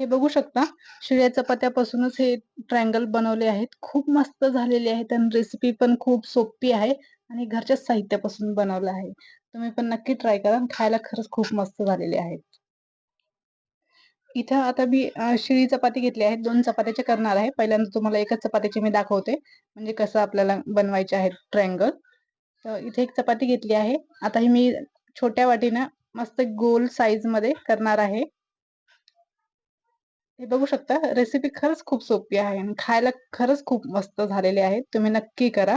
हे बघू शकता शिळ्या चपात्यापासूनच हे ट्रायंगल बनवले आहेत. खूप मस्त झालेले आहेत आणि रेसिपी पण खूप सोपी आहे आणि घरच्या साहित्यापासून बनवलं आहे. तुम्ही पण नक्की ट्राय करा खायला खरंच खूप मस्त झालेले आहेत. इथं आता मी शिळी चपाती घेतली आहे. दोन चपात्याचे करणार आहे. पहिल्यांदा तुम्हाला एकच चपात्याची मी दाखवते. म्हणजे कसं आपल्याला बनवायचे आहेत ट्रायंगल तर इथे एक चपाती घेतली आहे. आता ही मी छोट्या वाटीनं मस्त गोल साईजमध्ये करणार आहे. हे बघू शकता रेसिपी खरंच खूप सोपी आहे आणि खायला खरंच खूप मस्त झालेले आहेत. तुम्ही नक्की करा.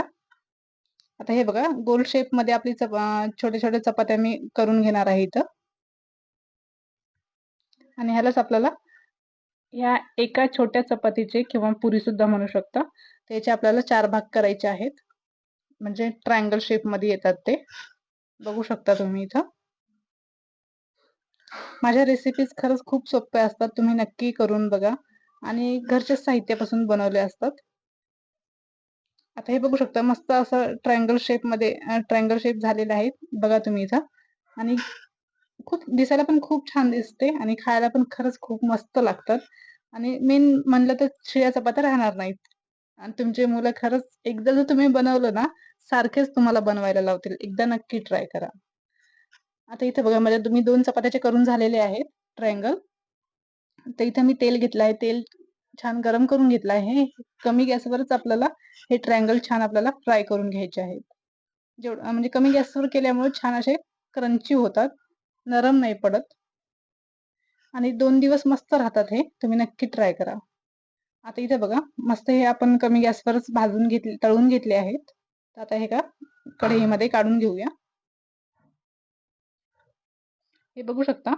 आता हे बघा गोल शेपमध्ये आपली छोटे छोटे चपात्या मी करून घेणार आहे इथं. आणि ह्यालाच आपल्याला ह्या एका छोट्या चपातीचे किंवा पुरी सुद्धा म्हणू शकता. त्याचे आपल्याला चार भाग करायचे आहेत. म्हणजे ट्रायंगल शेपमध्ये येतात ते. बघू शकता तुम्ही इथं. माझ्या रेसिपीज खरंच खूप सोप्या असतात. तुम्ही नक्की करून बघा. आणि घरच्या साहित्यापासून बनवले असतात. आता हे बघू शकता मस्त असं ट्रायंगल शेपमध्ये ट्रायंगल शेप झालेला आहे. बघा तुम्ही इथं. आणि खूप दिसायला पण खूप छान दिसते आणि खायला पण खरंच खूप मस्त लागतात. आणि मेन म्हणलं तर शिळ्या चपात्या राहणार नाहीत. आणि तुमचे मुलं खरंच एकदा जर तुम्ही बनवलं ना सारखेच तुम्हाला बनवायला लावतील. एकदा नक्की ट्राय करा. आता इथे बघा म्हणजे तुम्ही दोन चपात्याचे करून झालेले आहेत ट्रायंगल. तर इथे मी तेल घेतलं आहे तेल छान गरम करून घेतलं आहे. कमी गॅसवरच आपल्याला हे ट्रायंगल छान आपल्याला फ्राय करून घ्यायचे आहेत. जेवढं म्हणजे कमी गॅसवर केल्यामुळे छान असे क्रंची होतात नरम नाही पडत. आणि दोन दिवस मस्त राहतात हे तुम्ही नक्की ट्राय करा. आता इथे बघा मस्त हे आपण कमी गॅसवरच भाजून घेतले तळून घेतले आहेत. आता हे का कढईमध्ये काढून घेऊया. हे बघू शकता.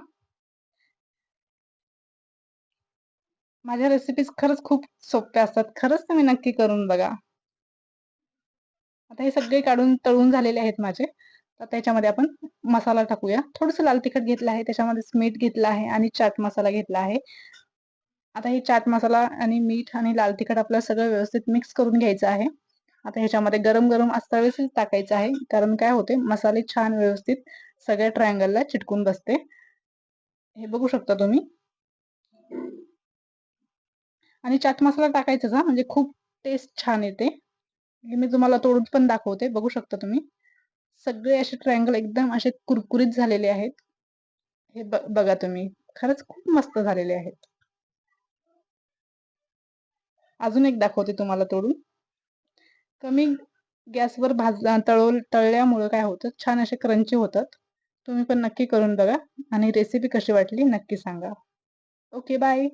माझ्या रेसिपीज खरंच खूप सोप्या असतात. खरंच तुम्ही नक्की करून बघा. आता हे सगळे काढून तळून झालेले आहेत माझे. तर त्याच्यामध्ये आपण मसाला टाकूया. थोडस लाल तिखट घेतलं आहे. त्याच्यामध्ये मीठ घेतलं आहे आणि चाट मसाला घेतला आहे. आता हे चाट मसाला आणि मीठ आणि लाल तिखट आपल्याला सगळं व्यवस्थित मिक्स करून घ्यायचं आहे. आता ह्याच्यामध्ये गरम गरम असता वेळेस टाकायचं आहे. कारण काय होते? मसाले छान व्यवस्थित सगळ्या ट्रायंगलला चिटकून बसते. हे बघू शकता तुम्ही. आणि चाट मसाला टाकायचा हा. म्हणजे खूप टेस्ट छान येते. मी तुम्हाला तोडून पण दाखवते. बघू शकता तुम्ही. सगळे असे ट्रायंगल एकदम असे कुरकुरीत झालेले आहेत. हे बघा तुम्ही. खरंच खूप मस्त झालेले आहेत. अजून एक दाखवते तुम्हाला तोडून. कमी गॅसवर भाज तळव तळल्यामुळे काय होतं? छान असे क्रंची होतात. तुम्ही पण नक्की करून बघा आणि रेसिपी कशी वाटली नक्की सांगा. Okay bye